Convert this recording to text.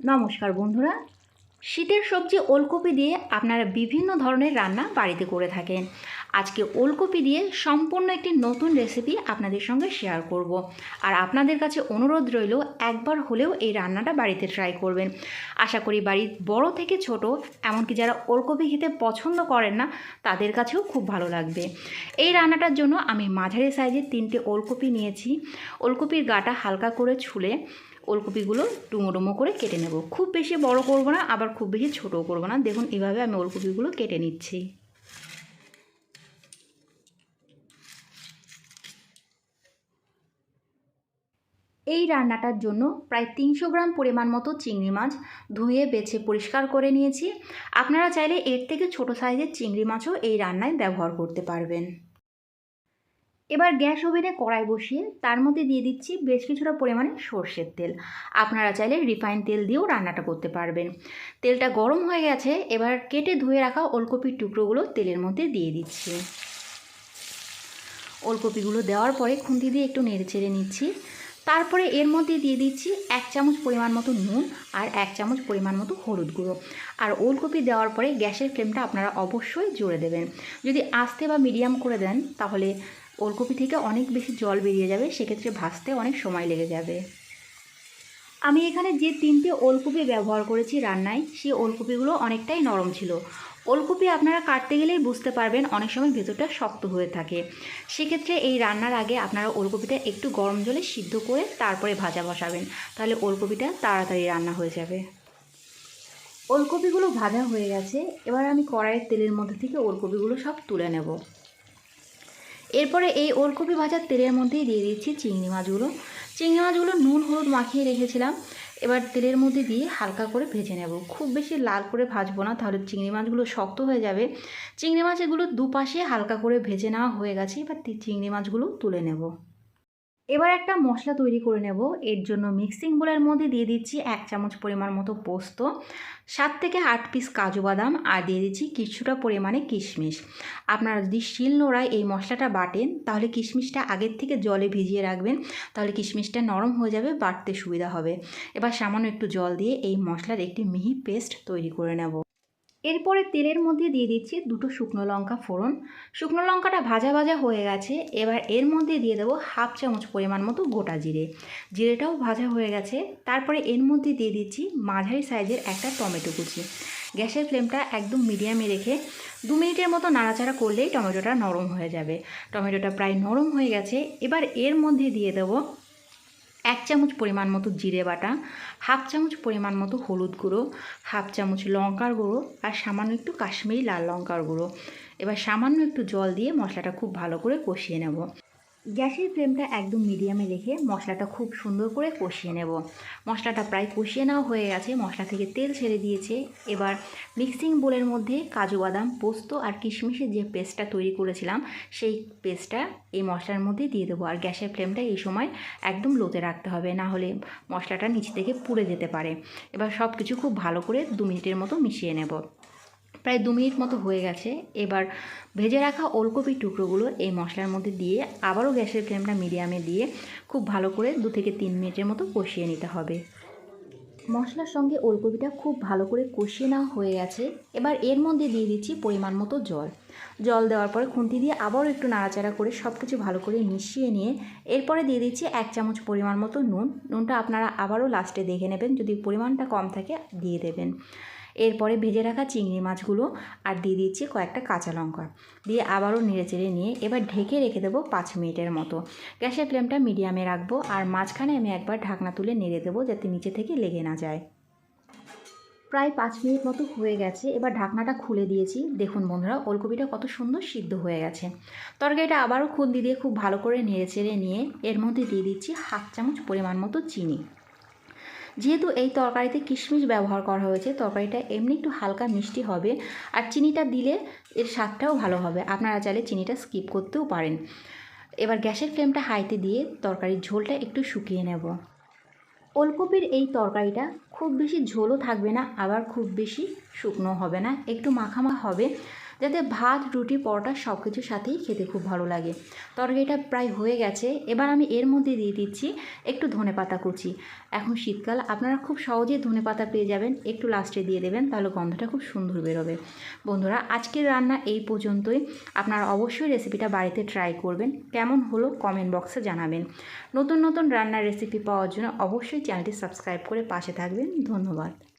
নমস্কার বন্ধুরা। শীতের সবজি ওলকপি দিয়ে আপনারা বিভিন্ন ধরনের রান্না বাড়িতে করে থাকেন। আজকে ওলকপি দিয়ে সম্পূর্ণ একটি নতুন রেসিপি আপনাদের সঙ্গে শেয়ার করব। আর আপনাদের কাছে অনুরোধ রইল, একবার হলেও এই রান্নাটা বাড়িতে ট্রাই করবেন। আশা করি বাড়ির বড় থেকে ছোট, এমনকি যারা ওলকপি খেতে পছন্দ করেন না, তাদের কাছেও খুব ভালো লাগবে। এই রান্নাটার জন্য আমি মাঝারি সাইজের তিনটে ওলকপি নিয়েছি। ওলকপির গাটা হালকা করে ছুলে ওলকপিগুলো ডুমো ডুমো করে কেটে নেব। খুব বেশি বড় করব না, আবার খুব বেশি ছোটও করব না। দেখুন, এভাবে আমি ওলকপিগুলো কেটে নিচ্ছি। এই রান্নাটার জন্য প্রায় তিনশো গ্রাম পরিমাণ মতো চিংড়ি মাছ ধুয়ে, বেছে, পরিষ্কার করে নিয়েছি। আপনারা চাইলে এর থেকে ছোট সাইজের চিংড়ি মাছও এই রান্নায় ব্যবহার করতে পারবেন। এবার গ্যাস ওভেনে কড়াই বসিয়ে তার মধ্যে দিয়ে দিচ্ছি বেশ কিছুটা পরিমাণে সর্ষের তেল। আপনারা চাইলে রিফাইন তেল দিয়েও রান্নাটা করতে পারবেন। তেলটা গরম হয়ে গেছে, এবার কেটে ধুয়ে রাখা ওলকপির টুকরোগুলো তেলের মধ্যে দিয়ে দিচ্ছি। ওলকপিগুলো দেওয়ার পরে খুন্তি দিয়ে একটু নেড়ে চেড়ে নিচ্ছি। তারপরে এর মধ্যে দিয়ে দিচ্ছি এক চামচ পরিমাণ মতো নুন আর এক চামচ পরিমাণ মতো হলুদ গুঁড়ো। আর ওলকপি দেওয়ার পরে গ্যাসের ফ্লেমটা আপনারা অবশ্যই জোরে দেবেন। যদি আস্তে বা মিডিয়াম করে দেন, তাহলে ওলকপি থেকে অনেক বেশি জল বেরিয়ে যাবে, সেক্ষেত্রে ভাজতে অনেক সময় লেগে যাবে। আমি এখানে যে তিনটে ওলকপি ব্যবহার করেছি রান্নায়, সেই ওলকপিগুলো অনেকটাই নরম ছিল। ওলকপি আপনারা কাটতে গেলেই বুঝতে পারবেন অনেক সময় ভেতরটা শক্ত হয়ে থাকে। সেক্ষেত্রে এই রান্নার আগে আপনারা ওলকপিটা একটু গরম জলে সিদ্ধ করে তারপরে ভাজা বসাবেন। তাহলে ওলকপিটা তাড়াতাড়ি রান্না হয়ে যাবে। ওলকপিগুলো ভাজা হয়ে গেছে, এবার আমি কড়াইয়ের তেলের মধ্যে থেকে ওলকপিগুলো সব তুলে নেব। এরপরে এই ওলকপি ভাজার তেলের মধ্যেই দিয়ে দিচ্ছি চিংড়ি মাছগুলো। চিংড়ি মাছগুলো নুন, হলুদ মাখিয়ে রেখেছিলাম। এবার তেলের মধ্যে দিয়ে হালকা করে ভেজে নেব। খুব বেশি লাল করে ভাজবো না, তাহলে চিংড়ি মাছগুলো শক্ত হয়ে যাবে। চিংড়ি মাছগুলো দুপাশে হালকা করে ভেজে নেওয়া হয়ে গেছে। এবার চিংড়ি মাছগুলো তুলে নেব। এবার একটা মশলা তৈরি করে নেব। এর জন্য মিক্সিং বোলের মধ্যে দিয়ে দিচ্ছি এক চামচ পরিমাণ মতো পোস্ত, সাত থেকে আট পিস কাজু বাদাম আর দিয়ে দিচ্ছি কিছুটা পরিমাণে কিশমিশ। আপনারা যদি শিল নোড়ায় এই মশলাটা বাটেন, তাহলে কিশমিশটা আগের থেকে জলে ভিজিয়ে রাখবেন, তাহলে কিশমিশটা নরম হয়ে যাবে, বাটতে সুবিধা হবে। এবার সামান্য একটু জল দিয়ে এই মশলার একটি মিহি পেস্ট তৈরি করে নেব। এরপরে তেলের মধ্যে দিয়ে দিচ্ছি দুটো শুকনো লঙ্কা ফোড়ন। শুকনো লঙ্কাটা ভাজা ভাজা হয়ে গেছে, এবার এর মধ্যে দিয়ে দেবো হাফ চামচ পরিমাণ মতো গোটা জিরে। জিরেটাও ভাজা হয়ে গেছে, তারপরে এর মধ্যে দিয়ে দিচ্ছি মাঝারি সাইজের একটা টমেটো কুচি। গ্যাসের ফ্লেমটা একদম মিডিয়ামে রেখে দু মিনিটের মতো নাড়াচাড়া করলেই টমেটোটা নরম হয়ে যাবে। টমেটোটা প্রায় নরম হয়ে গেছে, এবার এর মধ্যে দিয়ে দেবো এক চামচ পরিমাণ মতো জিরে বাটা, হাফ চামচ পরিমাণ মতো হলুদ গুঁড়ো, হাফ চামচ লঙ্কার গুঁড়ো আর সামান্য একটু কাশ্মীরি লাল লঙ্কার গুঁড়ো। এবার সামান্য একটু জল দিয়ে মশলাটা খুব ভালো করে কষিয়ে নেব। গ্যাসের ফ্লেমটা একদম মিডিয়ামে রেখে মশলাটা খুব সুন্দর করে কষিয়ে নেব। মশলাটা প্রায় কষিয়ে নেওয়া হয়ে গেছে, মশলা থেকে তেল ছেড়ে দিয়েছে। এবার মিক্সিং বোলের মধ্যে কাজু বাদাম, পোস্ত আর কিশমিশের যে পেস্টটা তৈরি করেছিলাম, সেই পেস্টটা এই মশলার মধ্যে দিয়ে দেবো। আর গ্যাসের ফ্লেমটা এই সময় একদম লোতে রাখতে হবে, না হলে মশলাটা নিচ থেকে পুড়ে যেতে পারে। এবার সব কিছু খুব ভালো করে দু মিনিটের মতো মিশিয়ে নেব। প্রায় দু মিনিট মতো হয়ে গেছে। এবার ভেজে রাখা ওলকপির টুকরোগুলো এই মশলার মধ্যে দিয়ে আবারও গ্যাসের ফ্লেমটা মিডিয়ামে দিয়ে খুব ভালো করে দু থেকে তিন মিনিটের মতো কষিয়ে নিতে হবে। মশলার সঙ্গে ওলকপিটা খুব ভালো করে কষিয়ে নেওয়া হয়ে গেছে। এবার এর মধ্যে দিয়ে দিচ্ছি পরিমাণ মতো জল। জল দেওয়ার পরে খুন্তি দিয়ে আবারও একটু নাড়াচাড়া করে সব কিছু ভালো করে মিশিয়ে নিয়ে এরপরে দিয়ে দিচ্ছি এক চামচ পরিমাণ মতো নুন। নুনটা আপনারা আবারও লাস্টে দেখে নেবেন। যদি পরিমাণটা কম থাকে, দিয়ে দেবেন। এরপরে ভেজে রাখা চিংড়ি মাছগুলো আর দিয়ে দিচ্ছি কয়েকটা কাঁচা লঙ্কা। দিয়ে আবারও নেড়েচেড়ে নিয়ে এবার ঢেকে রেখে দেবো পাঁচ মিনিটের মতো। গ্যাসের ফ্লেমটা মিডিয়ামে রাখব আর মাঝখানে আমি একবার ঢাকনা তুলে নেড়ে দেবো যাতে নিচে থেকে লেগে না যায়। প্রায় পাঁচ মিনিট মতো হয়ে গেছে, এবার ঢাকনাটা খুলে দিয়েছি। দেখুন বন্ধুরা, ওলকপিটা কত সুন্দর সিদ্ধ হয়ে গেছে। তরকারিটা আবারও খুন্দি দিয়ে খুব ভালো করে নেড়ে চেড়ে নিয়ে এর মধ্যে দিয়ে দিচ্ছি হাফ চামচ পরিমাণ মতো চিনি। যেহেতু এই তরকারিতে কিশমিশ ব্যবহার করা হয়েছে, তরকারিটা এমনি একটু হালকা মিষ্টি হবে। আর চিনিটা দিলে এর স্বাদটাও ভালো হবে। আপনারা চাইলে চিনিটা স্কিপ করতেও পারেন। এবার গ্যাসের ফ্লেমটা হাইতে দিয়ে তরকারির ঝোলটা একটু শুকিয়ে নেব। ওলকপির এই তরকারিটা খুব বেশি ঝোলও থাকবে না, আবার খুব বেশি শুকনো হবে না। একটু মাখামা হবে। যাতে ভাত, রুটি, পরোটা সব কিছুর সাথেই খেতে খুব ভালো লাগে। তরকারিটা প্রায় হয়ে গেছে। এবার আমি এর মধ্যে দিয়ে দিচ্ছি একটু ধনে পাতা কুচি। এখন শীতকাল, আপনারা খুব সহজেই ধনে পাতা পেয়ে যাবেন। একটু লাস্টে দিয়ে দেবেন, তাহলে গন্ধটা খুব সুন্দর বেরোবে। বন্ধুরা, আজকের রান্না এই পর্যন্তই। আপনারা অবশ্যই রেসিপিটা বাড়িতে ট্রাই করবেন। কেমন হলো কমেন্ট বক্সে জানাবেন। নতুন নতুন রান্নার রেসিপি পাওয়ার জন্য অবশ্যই চ্যানেলটি সাবস্ক্রাইব করে পাশে থাকবেন। ধন্যবাদ।